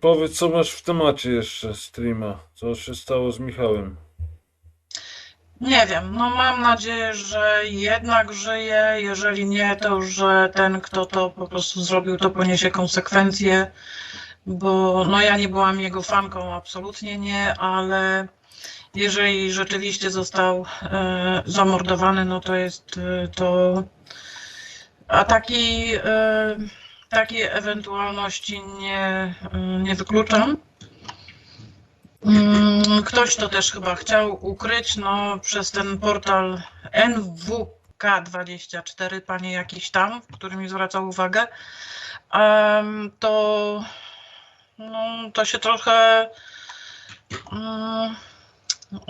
Powiedz, co masz w temacie jeszcze streama? Co się stało z Michałem? Nie wiem, no mam nadzieję, że jednak żyje. Jeżeli nie, to że ten, kto to po prostu zrobił, to poniesie konsekwencje, bo no ja nie byłam jego fanką, absolutnie nie, ale jeżeli rzeczywiście został e, zamordowany, no to jest e, to. A taki, e, takiej ewentualności nie, e, nie wykluczam. Mm, Ktoś to też chyba chciał ukryć, no przez ten portal NWK24, panie jakiś tam, który mi zwracał uwagę, to, no, to się trochę mm,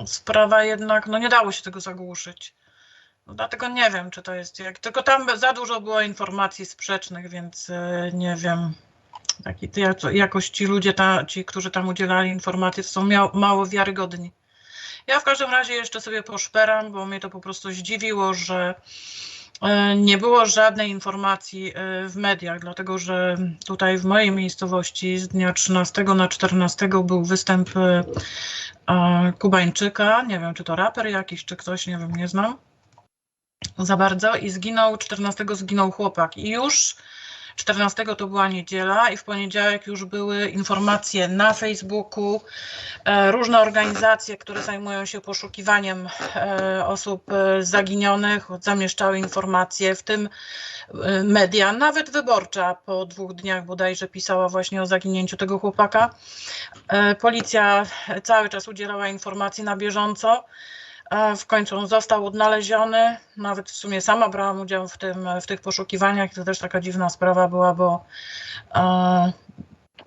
sprawa jednak, no nie dało się tego zagłuszyć. No, dlatego nie wiem, czy to jest jak. Tylko tam za dużo było informacji sprzecznych, więc e, nie wiem. Taki, jakoś ci ludzie, ta, ci, którzy tam udzielali informacji, są mało wiarygodni. Ja w każdym razie jeszcze sobie poszperam, bo mnie to po prostu zdziwiło, że e, nie było żadnej informacji e, w mediach, dlatego że tutaj w mojej miejscowości z dnia 13 na 14 był występ Kubańczyka, nie wiem czy to raper jakiś, czy ktoś, nie wiem, nie znam za bardzo i zginął, 14 zginął chłopak i już 14 to była niedziela i w poniedziałek już były informacje na Facebooku. E, Różne organizacje, które zajmują się poszukiwaniem e, osób e, zaginionych, zamieszczały informacje, w tym media, nawet wyborcza po dwóch dniach bodajże pisała właśnie o zaginięciu tego chłopaka. Policja cały czas udzielała informacji na bieżąco. W końcu on został odnaleziony. Nawet w sumie sama brałam udział w, tym, w tych poszukiwaniach. To też taka dziwna sprawa była, bo e,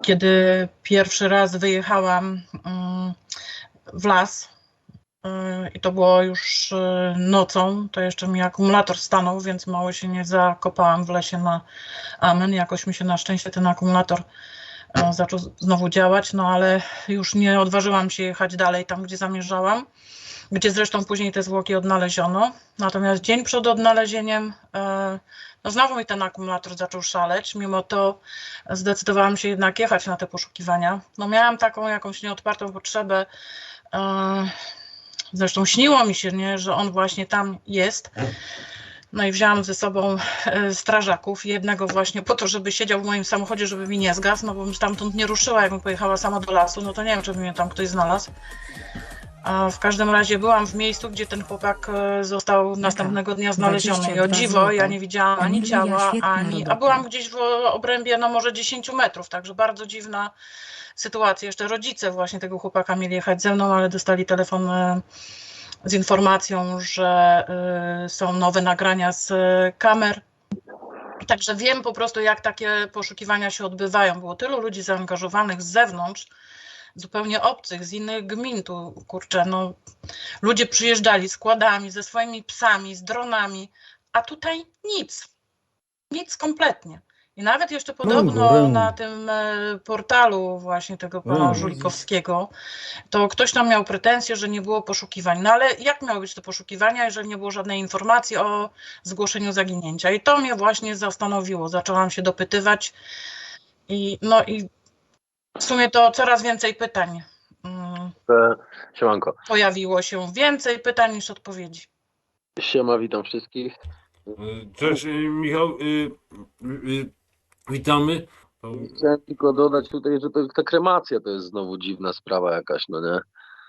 kiedy pierwszy raz wyjechałam mm, w las e, i to było już e, nocą, to jeszcze mi akumulator stanął, więc mało się nie zakopałam w lesie na amen. Jakoś mi się na szczęście ten akumulator e, zaczął znowu działać, no ale już nie odważyłam się jechać dalej tam, gdzie zamierzałam gdzie zresztą później te zwłoki odnaleziono. Natomiast dzień przed odnalezieniem, e, no znowu mi ten akumulator zaczął szaleć. Mimo to zdecydowałam się jednak jechać na te poszukiwania. No miałam taką jakąś nieodpartą potrzebę. e, Zresztą śniło mi się, nie, że on właśnie tam jest. No i wzięłam ze sobą e, strażaków, jednego właśnie po to, żeby siedział w moim samochodzie, żeby mi nie zgasł, no bo bym stamtąd nie ruszyła, jakbym pojechała sama do lasu, no to nie wiem, czy by mnie tam ktoś znalazł. W każdym razie byłam w miejscu, gdzie ten chłopak e, został następnego dnia znaleziony. I o 22 dziwo, ja nie widziałam ani ciała, ani. A byłam gdzieś w obrębie, no może 10 metrów, także bardzo dziwna sytuacja. Jeszcze rodzice właśnie tego chłopaka mieli jechać ze mną, ale dostali telefon e, z informacją, że e, są nowe nagrania z kamer. Także wiem po prostu, jak takie poszukiwania się odbywają. Było tylu ludzi zaangażowanych z zewnątrz, zupełnie obcych, z innych gmin tu, kurczę, no ludzie przyjeżdżali z kładami, ze swoimi psami, z dronami, a tutaj nic. Nic kompletnie. I nawet jeszcze podobno na tym e, portalu właśnie tego pana. Żulikowskiego, to ktoś tam miał pretensje, że nie było poszukiwań. No ale jak miały być te poszukiwania, jeżeli nie było żadnej informacji o zgłoszeniu zaginięcia? I to mnie właśnie zastanowiło. Zaczęłam się dopytywać i no i w sumie to coraz więcej pytań mm, E, Siemanko. pojawiło się. Więcej pytań niż odpowiedzi. Siema, witam wszystkich. Y, Cześć, y, Michał. y, y, Witamy. Chciałem tylko dodać tutaj, że to, ta kremacja to jest znowu dziwna sprawa jakaś, no nie?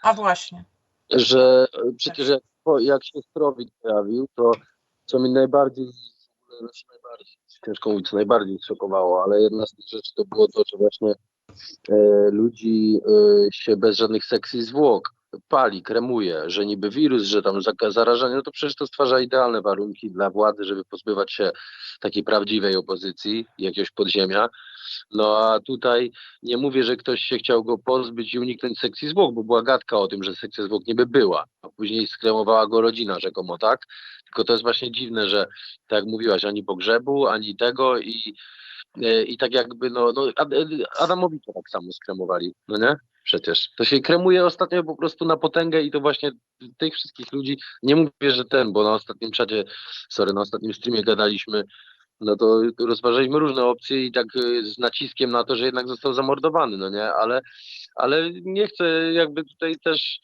A właśnie. Że e, przecież jak, po- jak się Strowik pojawił, to co mnie najbardziej, znaczy najbardziej, ciężko mówić, co najbardziej szokowało, ale jedna z tych rzeczy to było to, że właśnie e, ludzi e, się bez żadnych sekcji zwłok pali, kremuje, że niby wirus, że tam zarażenie, no to przecież to stwarza idealne warunki dla władzy, żeby pozbywać się takiej prawdziwej opozycji, jakiegoś podziemia. No a tutaj nie mówię, że ktoś się chciał go pozbyć i uniknąć sekcji zwłok, bo była gadka o tym, że sekcja zwłok niby była, a później skremowała go rodzina rzekomo, tak? Tylko to jest właśnie dziwne, że tak jak mówiłaś, ani pogrzebu, ani tego i, e, i tak jakby, no, no Ad- Adamowicza tak samo skremowali, no nie? Przecież. To się kremuje ostatnio po prostu na potęgę i to właśnie tych wszystkich ludzi, nie mówię, że ten, bo na ostatnim czacie, sorry, na ostatnim streamie gadaliśmy no to rozważaliśmy różne opcje i tak y, z naciskiem na to, że jednak został zamordowany, no nie, ale, ale nie chcę jakby tutaj też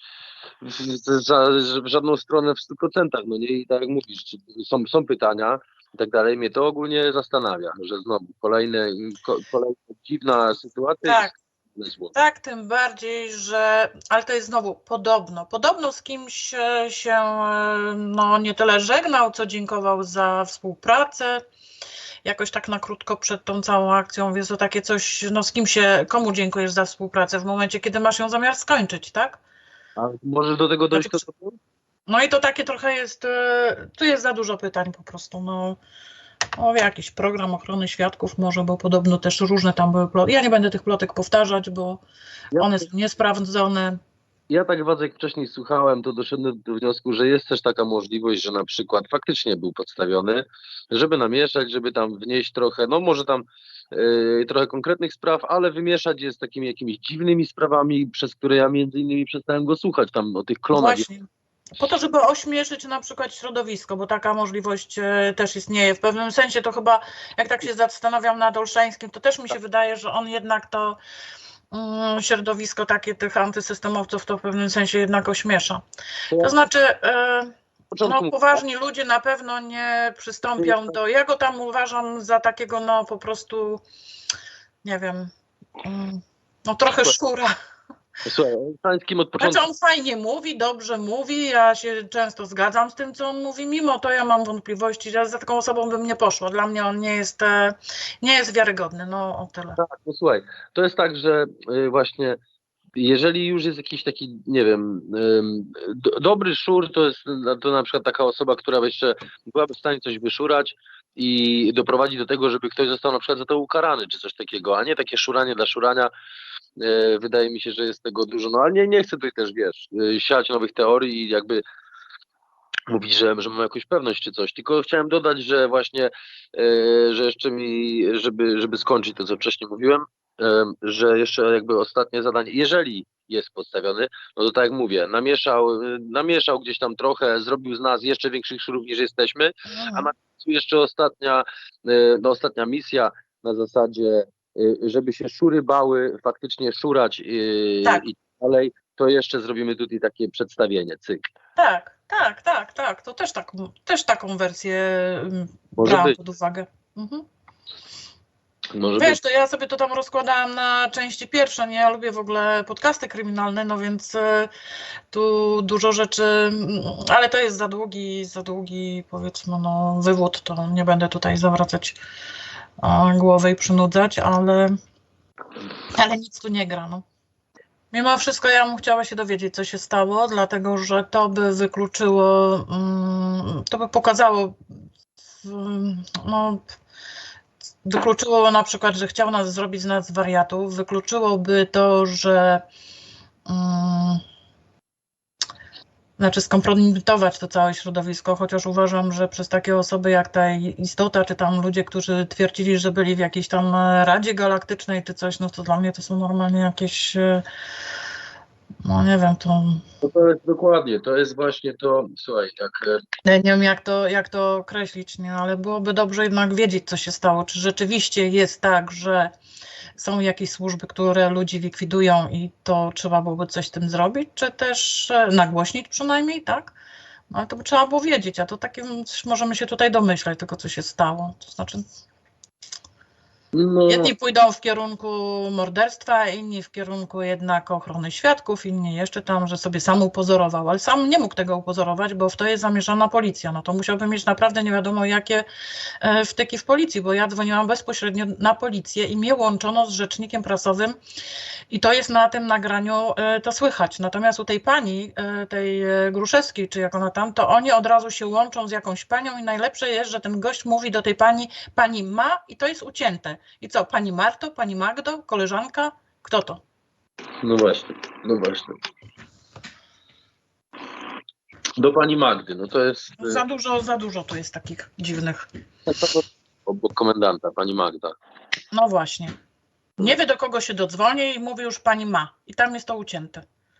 w, w- w żadną stronę w 100%, no nie, i tak jak mówisz, są, są pytania i tak dalej, mnie to ogólnie zastanawia, że znowu kolejne, ko, kolejna dziwna sytuacja. Tak. Tak, tym bardziej, że. Ale to jest znowu podobno. Podobno z kimś się no, nie tyle żegnał, co dziękował za współpracę. Jakoś tak na krótko przed tą całą akcją, więc to takie coś, no z kim się, komu dziękujesz za współpracę w momencie, kiedy masz ją zamiar skończyć, tak? A możesz do tego dojść, Znaczy, to, No i to takie trochę jest, e, tu jest za dużo pytań po prostu, no. O, jakiś program ochrony świadków może, bo podobno też różne tam były ploty. Ja nie będę tych plotek powtarzać, bo one są niesprawdzone. Ja tak bardzo jak wcześniej słuchałem, to doszedłem do wniosku, że jest też taka możliwość, że na przykład faktycznie był podstawiony, żeby namieszać, żeby tam wnieść trochę, no może tam yy, trochę konkretnych spraw, ale wymieszać je z takimi jakimiś dziwnymi sprawami, przez które ja między innymi przestałem go słuchać, tam o tych klonach. Właśnie. Po to, żeby ośmieszyć na przykład środowisko, bo taka możliwość e, też istnieje. W pewnym sensie to chyba, jak tak się zastanawiam nad Olszańskim, to też mi się wydaje, że on jednak to mm, środowisko takie tych antysystemowców to w pewnym sensie jednak ośmiesza. To znaczy, e, no poważni ludzie na pewno nie przystąpią do, ja go tam uważam za takiego no po prostu, nie wiem, mm, no trochę szura. Słuchaj, Olszańskim od początku Znaczy on fajnie mówi, dobrze mówi, ja się często zgadzam z tym, co on mówi, mimo to ja mam wątpliwości, że za taką osobą bym nie poszła. Dla mnie on nie jest, e, nie jest wiarygodny, no o tyle. Tak, no słuchaj, to jest tak, że y, właśnie jeżeli już jest jakiś taki, nie wiem, do, dobry szur, to jest to na przykład taka osoba, która jeszcze byłaby w stanie coś wyszurać i doprowadzić do tego, żeby ktoś został na przykład za to ukarany, czy coś takiego, a nie takie szuranie dla szurania. Y, Wydaje mi się, że jest tego dużo, no ale nie, nie chcę tutaj też, wiesz, y, siać nowych teorii i jakby mówić, że, że mam jakąś pewność czy coś, tylko chciałem dodać, że właśnie, e, że jeszcze mi, żeby, żeby skończyć to, co wcześniej mówiłem, em, że jeszcze jakby ostatnie zadanie, jeżeli jest postawiony, no to tak jak mówię, namieszał, namieszał gdzieś tam trochę, zrobił z nas jeszcze większych szurów niż jesteśmy, a na końcu jeszcze ostatnia, no ostatnia misja na zasadzie, żeby się szury bały faktycznie szurać y, Tak. i dalej, to jeszcze zrobimy tutaj takie przedstawienie, cyk. Tak, tak, tak, tak, to też, tak, też taką wersję mm, Może brałam być, pod uwagę. Mhm. może Wiesz, być. to ja sobie to tam rozkładałam na części pierwsze. Nie, ja lubię w ogóle podcasty kryminalne, no więc e, tu dużo rzeczy, mm, ale to jest za długi, za długi powiedzmy no wywód, to nie będę tutaj zawracać głowy i przynudzać, ale, ale nic tu nie gra, no. Mimo wszystko ja bym chciała się dowiedzieć, co się stało, dlatego że to by wykluczyło, mm, to by pokazało, mm, no, wykluczyło na przykład, że chciał nas zrobić z nas wariatów, wykluczyłoby to, że mm, znaczy skompromitować to całe środowisko, chociaż uważam, że przez takie osoby jak ta istota, czy tam ludzie, którzy twierdzili, że byli w jakiejś tam Radzie Galaktycznej, czy coś, no to dla mnie to są normalnie jakieś, e, no nie wiem, to No to jest dokładnie, to jest właśnie to, słuchaj, jak e, Ja nie wiem, jak to, jak to określić, nie? ale byłoby dobrze jednak wiedzieć, co się stało. Czy rzeczywiście jest tak, że są jakieś służby, które ludzi likwidują i to trzeba byłoby coś z tym zrobić, czy też e, nagłośnić przynajmniej, tak? No ale to by trzeba było wiedzieć, a to takim możemy się tutaj domyślać tego, co się stało. To znaczy, no, jedni pójdą w kierunku morderstwa, inni w kierunku jednak ochrony świadków, inni jeszcze tam, że sobie sam upozorował, ale sam nie mógł tego upozorować, bo w to jest zamierzona policja. No to musiałby mieć naprawdę nie wiadomo jakie e, wtyki w policji, bo ja dzwoniłam bezpośrednio na policję i mnie łączono z rzecznikiem prasowym i to jest na tym nagraniu, e, to słychać. Natomiast u tej pani, e, tej Gruszewskiej, czy jak ona tam, to oni od razu się łączą z jakąś panią i najlepsze jest, że ten gość mówi do tej pani, pani ma i to jest ucięte. I co, pani Marto, pani Magdo, koleżanka? Kto to? no właśnie, no właśnie. Do pani Magdy, no to jest e, Za dużo, za dużo tu jest takich dziwnych. obok komendanta, pani Magda. No właśnie. Nie wie do kogo się dodzwoni i mówi już pani ma. I tam jest to ucięte.